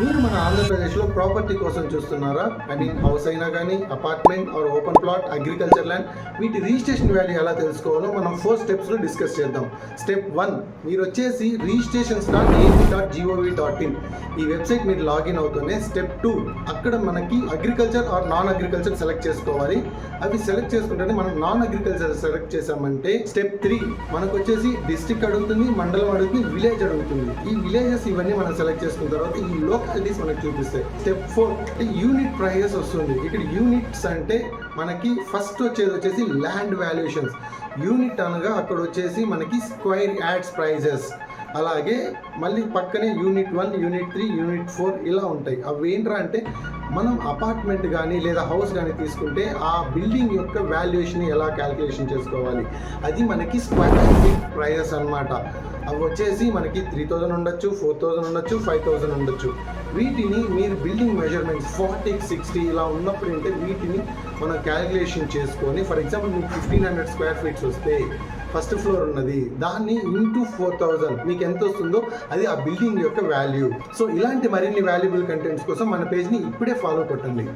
మీరు మన ఆంధ్రప్రదేశ్లో ప్రాపర్టీ కోసం చూస్తున్నారా? ఐ మీన్ హౌస్ అయినా కానీ apartment or open plot agriculture land వీటి రిజిస్ట్రేషన్ వాల్యూ ఎలా తెలుసుకోవాలో మనం ఫోర్ స్టెప్స్లో డిస్కస్ చేద్దాం. స్టెప్ వన్ మీరు వచ్చేసి registration dot AP dot GOV dot in ఈ వెబ్సైట్ మీరు లాగిన్ అవుతూనే స్టెప్ టూ అక్కడ మనకి agriculture or non agriculture select చేసుకోవాలి. అవి సెలెక్ట్ చేసుకుంటేనే మనం నాన్ అగ్రికల్చర్ సెలెక్ట్ చేసామంటే స్టెప్ త్రీ మనకు వచ్చేసి డిస్ట్రిక్ట్ అడుగుతుంది మండలం అడుగుతుంది విలేజ్ అడుగుతుంది. ఈ విలేజెస్ ఇవన్నీ మనం సెలెక్ట్ చేసుకున్న తర్వాత ఈ లోకాలిటీస్ మనకు చూపిస్తాయి. స్టెప్ ఫోర్ యూనిట్ ప్రైజెస్ వస్తుంది. ఇక్కడ యూనిట్స్ అంటే మనకి ఫస్ట్ వచ్చేది వచ్చేసి ల్యాండ్ వాల్యుయేషన్స్ యూనిట్ అనగా అక్కడ వచ్చేసి మనకి స్క్వైర్ యాడ్స్ ప్రైజెస్ అలాగే మళ్ళీ పక్కనే unit one unit three unit four ఇలా ఉంటాయి. అవి ఏంట్రా అంటే మనం అపార్ట్మెంట్ కానీ లేదా హౌస్ కానీ తీసుకుంటే ఆ బిల్డింగ్ యొక్క వాల్యుయేషన్ ఎలా క్యాలిక్యులేషన్ చేసుకోవాలి? అది మనకి స్క్వేర్ ఫీట్ ప్రైజెస్ అన్నమాట. అవి వచ్చేసి మనకి త్రీ థౌజండ్ ఉండొచ్చు ఫోర్ థౌజండ్ ఉండొచ్చు ఫైవ్ థౌజండ్ ఉండొచ్చు. వీటిని మీరు బిల్డింగ్ మెజర్మెంట్స్ ఫార్టీ సిక్స్టీ ఇలా ఉన్నప్పుడు అంటే వీటిని మనం క్యాలిక్యులేషన్ చేసుకొని ఫర్ ఎగ్జాంపుల్ మీకు ఫిఫ్టీన్ హండ్రెడ్ స్క్వేర్ ఫీట్స్ వస్తే ఫస్ట్ ఫ్లోర్ ఉన్నది దాన్ని ఇంటూ ఫోర్ థౌజండ్ మీకు ఎంత వస్తుందో అది ఆ బిల్డింగ్ యొక్క వాల్యూ సో ఇలాంటి మరిన్ని వాల్యుబుల్ కంటెంట్స్ కోసం మన పేజ్ని ఇప్పుడే ఫాలో కొట్టండి.